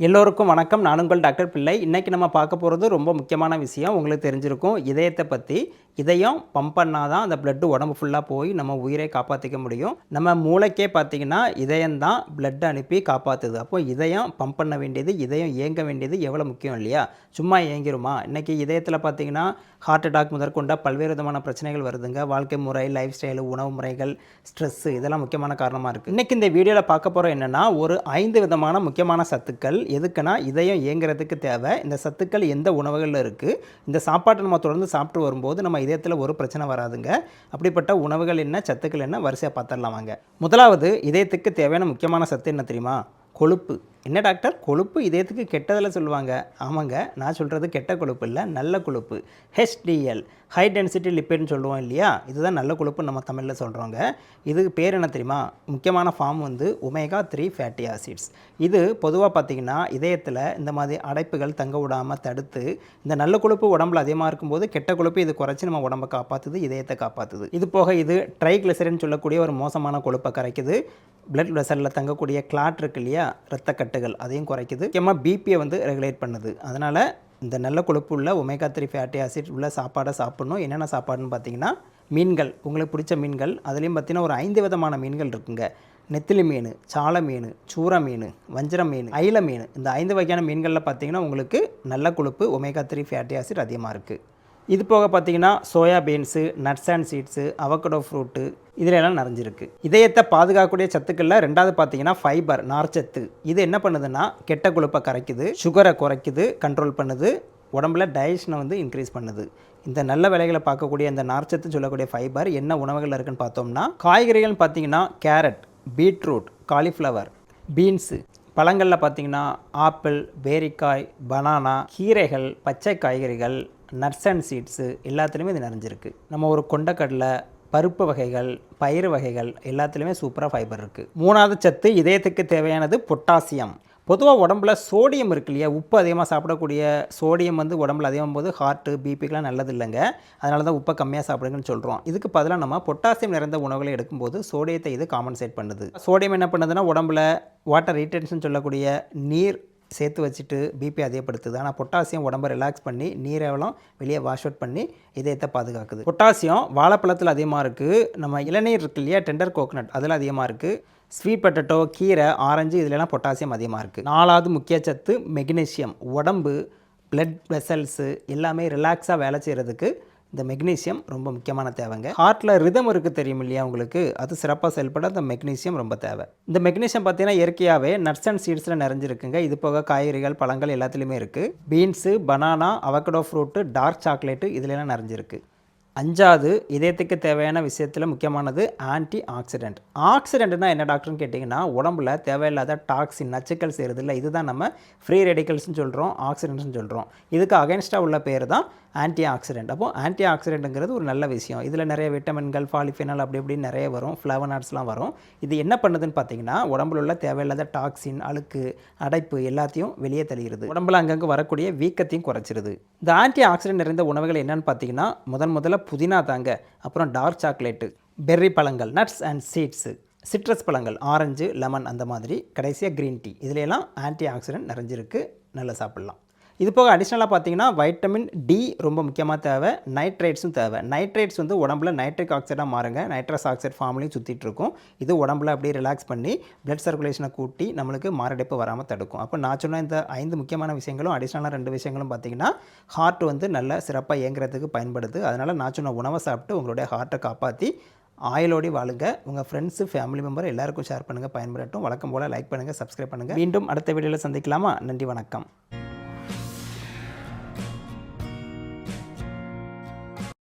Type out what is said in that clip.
எல்லோருக்கும் வணக்கம். நான் உங்கள் டாக்டர் பிள்ளை. இன்றைக்கி நம்ம பார்க்க போகிறது ரொம்ப முக்கியமான விஷயம். உங்களுக்கு தெரிஞ்சிருக்கும். இதயத்தை பற்றி இதயம் பம்ப் பண்ணால் தான் அந்த பிளட்டு உடம்பு ஃபுல்லாக போய் நம்ம உயிரை காப்பாற்றிக்க முடியும். நம்ம மூளைக்கே பார்த்தீங்கன்னா இதயம் தான் பிளட் அனுப்பி காப்பாற்றுது அப்போ இதயம் பம்ப் பண்ண வேண்டியது இதயம் இயங்க வேண்டியது எவ்வளோ முக்கியம் இல்லையா? சும்மா இயங்கிருமா? இன்றைக்கி இதயத்தில் பார்த்தீங்கன்னா ஹார்ட் அட்டாக் முதற்கொண்ட பல்வேறு விதமான பிரச்சனைகள் வருதுங்க. வாழ்க்கை முறை லைஃப் ஸ்டைலு உணவு முறைகள் ஸ்ட்ரெஸ்ஸு இதெல்லாம் முக்கியமான காரணமாக இருக்குது இன்றைக்கி இந்த வீடியோவில் பார்க்க போகிறோம் என்னென்னா ஒரு ஐந்து விதமான முக்கியமான சத்துக்கள். எதுக்குன்னா இதயம் இயங்குறதுக்கு தேவை. இந்த சத்துக்கள் எந்த உணவுகளில் இருக்குது இந்த சாப்பாட்டை நம்ம தொடர்ந்து சாப்பிட்டு வரும்போது நம்ம இதயத்தில் ஒரு பிரச்சனை வராதுங்க. அப்படிப்பட்ட உணவுகள் என்ன சத்துக்கள் என்ன வரிசையாக பார்த்துடலாம் வாங்க. முதலாவது இதயத்துக்கு தேவையான முக்கியமான சத்து என்ன தெரியுமா? கொழுப்பு. என்ன டாக்டர்? கொழுப்பு இதயத்துக்கு கெட்டதில் சொல்லுவாங்க. ஆமாங்க நான் சொல்கிறது கெட்ட கொழுப்பு இல்லை நல்ல கொழுப்பு. ஹெச்டிஎல் ஹை டென்சிட்டி லிப்பிட்னு சொல்லுவோம் இல்லையா? இதுதான் நல்ல கொழுப்பு நம்ம தமிழில் சொல்கிறோங்க இதுக்கு பேர் என்ன தெரியுமா? முக்கியமான ஃபார்ம் வந்து ஒமேகா த்ரீ ஃபேட்டி ஆசிட்ஸ் இது பொதுவாக பார்த்தீங்கன்னா இதயத்தில் இந்த மாதிரி அடைப்புகள் தங்க விடாமல் தடுத்து இந்த நல்ல கொழுப்பு உடம்புல அதிகமாக இருக்கும்போது கெட்ட கொழுப்பு இது குறைச்சி நம்ம உடம்பை காப்பாற்றுது இதயத்தை காப்பாற்றுது இது போக இது ட்ரைக்ளிசரின் சொல்லக்கூடிய ஒரு மோசமான கொழுப்பை கரைக்குது. பிளட் வெசலில் தங்கக்கூடிய கிளாட் இருக்கு இல்லையா? ரத்த கட்டுகள் அதையும் குறைக்குது. முக்கியமாக பிபியை வந்து ரெகுலேட் பண்ணுது. அதனால் இந்த நல்ல கொழுப்பு உள்ள ஒமேகா த்ரீ ஃபேட்டி ஆசிட் உள்ள சாப்பாடை சாப்பிட்ணும். என்னென்ன சாப்பாடுன்னு பார்த்தீங்கன்னா மீன்கள் உங்களுக்கு பிடிச்ச மீன்கள். அதுலேயும் பார்த்தீங்கன்னா ஒரு ஐந்து விதமான மீன்கள் இருக்குங்க. நெத்திலி மீன் சால மீன் சூர மீன் வஞ்சிர மீன் ஐல மீன். இந்த ஐந்து வகையான மீன்களில் பார்த்தீங்கன்னா உங்களுக்கு நல்ல கொழுப்பு ஒமேகா த்ரீ ஃபேட்டி ஆசிட் அதிகமாக இருக்குது இது போக பார்த்தீங்கன்னா soya beans nuts and seeds avocado fruit இதுல எல்லாம் நிறைஞ்சிருக்கு. இதயத்தை பாதுகாக்கக்கூடிய சத்துக்களில் ரெண்டாவது பார்த்தீங்கன்னா ஃபைபர் நார்ச்சத்து. இது என்ன பண்ணுதுன்னா கெட்ட கொழுப்பை கரைக்குது சுகரை குறைக்குது கண்ட்ரோல் பண்ணுது உடம்புல டைஜஷனை வந்து இன்க்ரீஸ் பண்ணுது. இந்த நல்ல வேலைகளை பார்க்கக்கூடிய இந்த நார்ச்சத்து சொல்லக்கூடிய ஃபைபர் என்ன உணவுகள் இருக்குன்னு பார்த்தோம்னா காய்கறிகள்னு பார்த்தீங்கன்னா கேரட் பீட்ரூட் காலிஃப்ளவர் பீன்ஸு பழங்களில் பார்த்தீங்கன்னா ஆப்பிள் பேரிக்காய் பனானா கீரைகள் பச்சை காய்கறிகள் நட்ஸ் அண்ட் சீட்ஸு எல்லாத்துலேயுமே இது நிறைஞ்சிருக்கு. நம்ம ஒரு கொண்டக்கடலை பருப்பு வகைகள் பயிறு வகைகள் எல்லாத்துலேயுமே சூப்பராக ஃபைபர் இருக்குது மூணாவது சத்து இதயத்துக்கு தேவையானது பொட்டாசியம். பொதுவாக உடம்புல சோடியம் இருக்கு இல்லையா? உப்பு அதிகமாக சாப்பிடக்கூடிய சோடியம் வந்து உடம்புல அதிகமாக போது ஹார்ட்டு பிபிக்கெலாம் நல்லது இல்லைங்க. அதனால தான் உப்பை கம்மியாக சாப்பிடுங்கன்னு சொல்கிறோம் இதுக்கு பதிலாக நம்ம பொட்டாசியம் நிறைந்த உணவுகளை எடுக்கும்போது சோடியத்தை இது காம்பன்சேட் பண்ணுது. சோடியம் என்ன பண்ணுதுன்னா உடம்புல வாட்டர் ரீடென்ஷன் சொல்லக்கூடிய நீர் சேர்த்து வச்சுட்டு பிபி அதிகப்படுத்துது. ஆனால் பொட்டாசியம் உடம்பை ரிலாக்ஸ் பண்ணி நீரெவலம் வெளியே வாஷ் அவுட் பண்ணி இதயத்தை பாதுகாக்குது. பொட்டாசியம் வாழைப்பழத்தில் அதிகமாக இருக்குது நம்ம இளநீர் இருக்கு இல்லையா? டெண்டர் கோகனட் அதில் அதிகமாக இருக்குது ஸ்வீட் பொட்டேட்டோ கீரை ஆரஞ்சு இதுலலாம் பொட்டாசியம் அதிகமாக இருக்குது நாலாவது முக்கிய சத்து மெக்னீசியம் உடம்பு பிளட் வெசல்ஸு எல்லாமே ரிலாக்ஸாக வேலை செய்கிறதுக்கு இந்த மெக்னீசியம் ரொம்ப முக்கியமான தேவைங்க. ஹார்ட்டில் ரிதம் இருக்குது தெரியும் இல்லையா உங்களுக்கு? அது சிறப்பாக செயல்பட அந்த மெக்னீசியம் ரொம்ப தேவை. இந்த மெக்னீசியம் பார்த்தீங்கன்னா இயற்கையாகவே நட்ஸ் அண்ட் சீட்ஸில் நிறைஞ்சிருக்குங்க. இது போக காய்கறிகள் பழங்கள் எல்லாத்துலேயுமே இருக்குது beans banana avocado fruit dark chocolate இதுலலாம் நிறைஞ்சிருக்கு. அஞ்சாவது இதயத்துக்கு தேவையான விஷயத்தில் முக்கியமானது ஆன்டி ஆக்சிடென்ட் ஆக்சிடென்ட்னா என்ன டாக்டர்னு கேட்டிங்கன்னா உடம்புல தேவையில்லாத டாக்ஸின் நச்சுக்கள் சேருது இல்லை இதுதான் நம்ம ஃப்ரீ ரெடிக்கல்ஸ்னு சொல்கிறோம் ஆக்சிடென்ட்ஸ்னு சொல்கிறோம் இதுக்கு அகைன்ஸ்டாக உள்ள பேர் தான் ஆன்டி ஆக்சிடென்ட் அப்போது ஆன்டி ஆக்சிடென்ட்டுங்கிறது ஒரு நல்ல விஷயம். இதில் நிறைய விட்டமின்கள் பாலிஃபினால் அப்படி இப்படி நிறைய வரும் ஃப்ளவனாட்ஸ்லாம் வரும். இது என்ன பண்ணுதுன்னு பார்த்தீங்கன்னா உடம்புல உள்ள தேவையில்லாத டாக்ஸின் அழுக்கு அடைப்பு எல்லாத்தையும் வெளியே தெளிகிறது உடம்புல அங்கங்கே வரக்கூடிய வீக்கத்தையும் குறைச்சிருது. இந்த ஆன்டி ஆக்சிடென்ட் நிறைந்த உணவுகள் என்னென்னு பார்த்தீங்கன்னா முதன் முதல்ல புதினா தாங்க அப்புறம் டார்க் சாக்லேட்டு பெர்ரி பழங்கள் நட்ஸ் அண்ட் சீட்ஸு சிட்ரஸ் பழங்கள் ஆரஞ்சு லெமன் அந்த மாதிரி கடைசியாக க்ரீன் டீ இதுலலாம் ஆன்டி ஆக்சிடென்ட் நிறைஞ்சிருக்கு. நல்லா சாப்பிட்லாம். இது போக அடிஷ்னலாக பார்த்தீங்கன்னா வைட்டமின் டி ரொம்ப முக்கியமாக தேவை. நைட்ரேட்ஸும் தேவை. நைட்ரேட்ஸ் வந்து உடம்புல நைட்ரிக் ஆக்சைடாக மாறுங்க. நைட்ரஸ் ஆக்சைடு ஃபார்ம்லையும் சுற்றிட்டு இருக்கும். இது உடம்புல அப்படியே ரிலாக்ஸ் பண்ணி பிளட் சர்க்குலேஷனை கூட்டி நம்மளுக்கு மாரடைப்பு வராமல் தடுக்கும். அப்போ நான் சொன்ன இந்த ஐந்து முக்கியமான விஷயங்களும் அடிஷ்னலாக ரெண்டு விஷயங்களும் பார்த்தீங்கன்னா ஹார்ட் வந்து நல்ல சிறப்பாக இயங்குறதுக்கு பயன்படுது. அதனால் நான் சொன்ன உணவை சாப்பிட்டு உங்களுடைய ஹார்ட்டை காப்பாற்றி ஆயிலோடி வாழுங்க. உங்கள் ஃப்ரெண்ட்ஸு ஃபேமிலி மெம்பர் எல்லாருக்கும் ஷேர் பண்ணுங்கள் பயன்படட்டும். வழக்கம் போல் லைக் பண்ணுங்கள் சப்ஸ்கிரைப் பண்ணுங்கள் மீண்டும் அடுத்த வீடியோவில் சந்திக்கலாமா? நன்றி வணக்கம்.